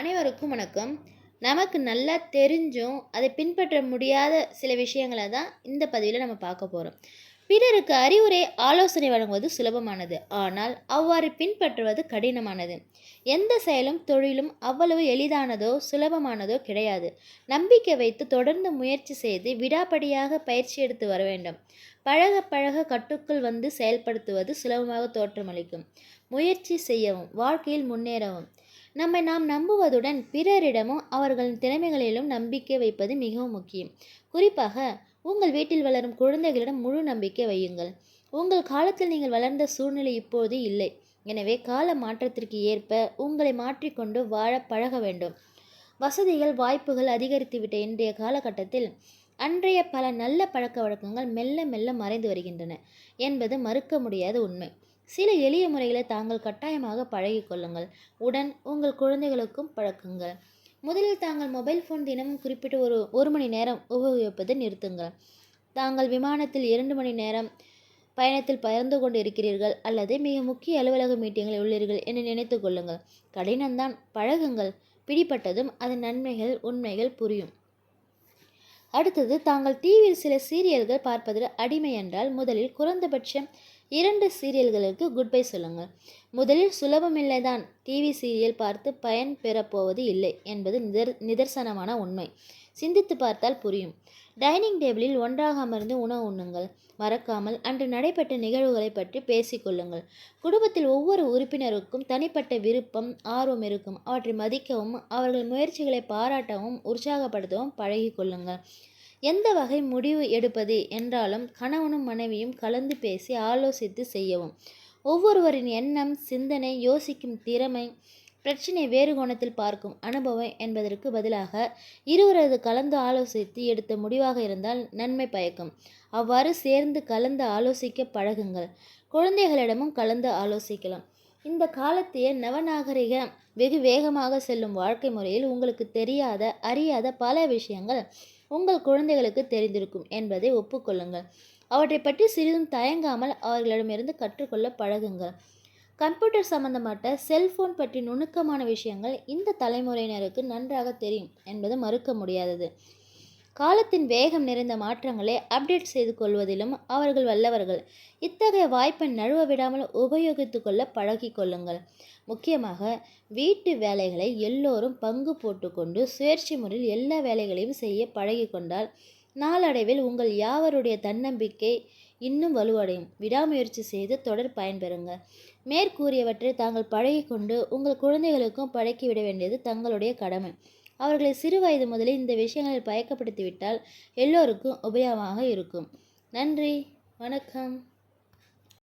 அனைவருக்கும் வணக்கம். நமக்கு நல்லா தெரிஞ்சும் அதை பின்பற்ற முடியாத சில விஷயங்களை தான் இந்த பதிவில் நம்ம பார்க்க போகிறோம் பிறருக்கு அறிவுரை ஆலோசனை வழங்குவது சுலபமானது. ஆனால் அவ்வாறு பின்பற்றுவது கடினமானது. எந்த செயலும் தொழிலும் அவ்வளவு எளிதானதோ சுலபமானதோ கிடையாது. நம்பிக்கை வைத்து தொடர்ந்து முயற்சி செய்து விடாப்படியாக பயிற்சி எடுத்து வர வேண்டும். பழக பழக கட்டுக்குள் வந்து செயல்படுத்துவது சுலபமாக தோற்றமளிக்கும். முயற்சி செய்யவும் வாழ்க்கையில் முன்னேறவும். நம்மை நாம் நம்புவதுடன் பிறரிடமும் அவர்களின் திறமைகளிலும் நம்பிக்கை வைப்பது மிகவும் முக்கியம். குறிப்பாக உங்கள் வீட்டில் வளரும் குழந்தைகளிடம் முழு நம்பிக்கை வையுங்கள். உங்கள் காலத்தில் நீங்கள் வளர்ந்த சூழ்நிலை இப்போது இல்லை. எனவே கால மாற்றத்திற்கு ஏற்ப உங்களை மாற்றிக்கொண்டு வாழ பழக வேண்டும். வசதிகள் வாய்ப்புகள் அதிகரித்துவிட்ட இன்றைய காலகட்டத்தில் அன்றைய பல நல்ல பழக்க வழக்கங்கள் மெல்ல மெல்ல மறைந்து வருகின்றன என்பது மறுக்க முடியாத உண்மை. சில எளிய முறைகளை தாங்கள் கட்டாயமாக பழகிக்கொள்ளுங்கள் உடன் உங்கள் குழந்தைகளுக்கும் பழக்குங்கள். முதலில் தாங்கள் மொபைல் ஃபோன் தினமும் குறிப்பிட்ட ஒரு ஒரு மணி நேரம் உபயோகிப்பதை நிறுத்துங்கள். தாங்கள் விமானத்தில் இரண்டு மணி நேரம் பயணத்தில் பகிர்ந்து கொண்டு இருக்கிறீர்கள் அல்லது மிக முக்கிய அலுவலக மீட்டிங்கில் உள்ளீர்கள் என்று நினைத்து கொள்ளுங்கள். கடினம்தான் பழகுங்கள். பிடிப்பட்டதும் அதன் நன்மைகள் உண்மைகள் புரியும். அடுத்தது தாங்கள் டிவியில் சில சீரியல்கள் பார்ப்பதில் அடிமை என்றால் முதலில் குறைந்தபட்சம் இரண்டு சீரியல்களுக்கு குட் பை சொல்லுங்கள். முதலில் சுலபமில்லைதான் டிவி சீரியல் பார்த்து பயன் பெறப்போவது இல்லை என்பது நிதர் நிதர்சனமான உண்மை. சிந்தித்து பார்த்தால் புரியும். டைனிங் டேபிளில் ஒன்றாக அமர்ந்து உணவு உண்ணுங்கள். மறக்காமல் அன்று நடைபெற்ற நிகழ்வுகளை பற்றி பேசிக்கொள்ளுங்கள் குடும்பத்தில் ஒவ்வொரு உறுப்பினருக்கும் தனிப்பட்ட விருப்பம் ஆர்வம் இருக்கும். அவற்றை மதிக்கவும் அவர்கள் முயற்சிகளை பாராட்டவும் உற்சாகப்படுத்தவும் பழகி கொள்ளுங்கள். எந்த வகை முடிவு எடுப்பது என்றாலும் கணவனும் மனைவியும் கலந்து பேசி ஆலோசித்து செய்யவும். ஒவ்வொருவரின் எண்ணம் சிந்தனை யோசிக்கும் திறமை பிரச்சினை வேறு கோணத்தில் பார்க்கும் அனுபவம் என்பதற்கு பதிலாக இருவரது கலந்து ஆலோசித்து எடுத்த முடிவாக இருந்தால் நன்மை பயக்கும். அவ்வாறு சேர்ந்து கலந்து ஆலோசிக்க பழகுங்கள். குழந்தைகளிடமும் கலந்து ஆலோசிக்கலாம். இந்த காலத்திய நவநாகரிக வெகு வேகமாக செல்லும் வாழ்க்கை முறையில் உங்களுக்கு தெரியாத அறியாத பல விஷயங்கள் உங்கள் குழந்தைகளுக்கு தெரிந்திருக்கும் என்பதை ஒப்புக்கொள்ளுங்கள். அவற்றை பற்றி சிறிதும் தயங்காமல் அவர்களிடமிருந்து கற்றுக்கொள்ள பழகுங்கள். கம்ப்யூட்டர் சம்பந்தப்பட்ட செல்ஃபோன் பற்றி நுணுக்கமான விஷயங்கள் இந்த தலைமுறையினருக்கு நன்றாக தெரியும் என்பது மறுக்க முடியாதது. காலத்தின் வேகம் நிறைந்த மாற்றங்களை அப்டேட் செய்து கொள்வதிலும் அவர்கள் வல்லவர்கள். இத்தகைய வாய்ப்பை நழுவ விடாமல் உபயோகித்து கொள்ள பழகி கொள்ளுங்கள். முக்கியமாக வீட்டு வேலைகளை எல்லோரும் பங்கு போட்டுக்கொண்டு சுயேட்சை முறையில் எல்லா வேலைகளையும் செய்ய பழகி கொண்டால் நாளடைவில் உங்கள் யாவருடைய தன்னம்பிக்கை இன்னும் வலுவடையும். விடாமுயற்சி செய்து தொடர் பயன்பெறுங்க. மேற்கூறியவற்றை தாங்கள் பழகி கொண்டு உங்கள் குழந்தைகளுக்கும் பழக்கிவிட வேண்டியது தங்களுடைய கடமை. அவர்களை சிறு வயது முதலே இந்த விஷயங்களில் பயக்கப்படுத்திவிட்டால் எல்லோருக்கும் உபயோகமாக இருக்கும். நன்றி. வணக்கம்.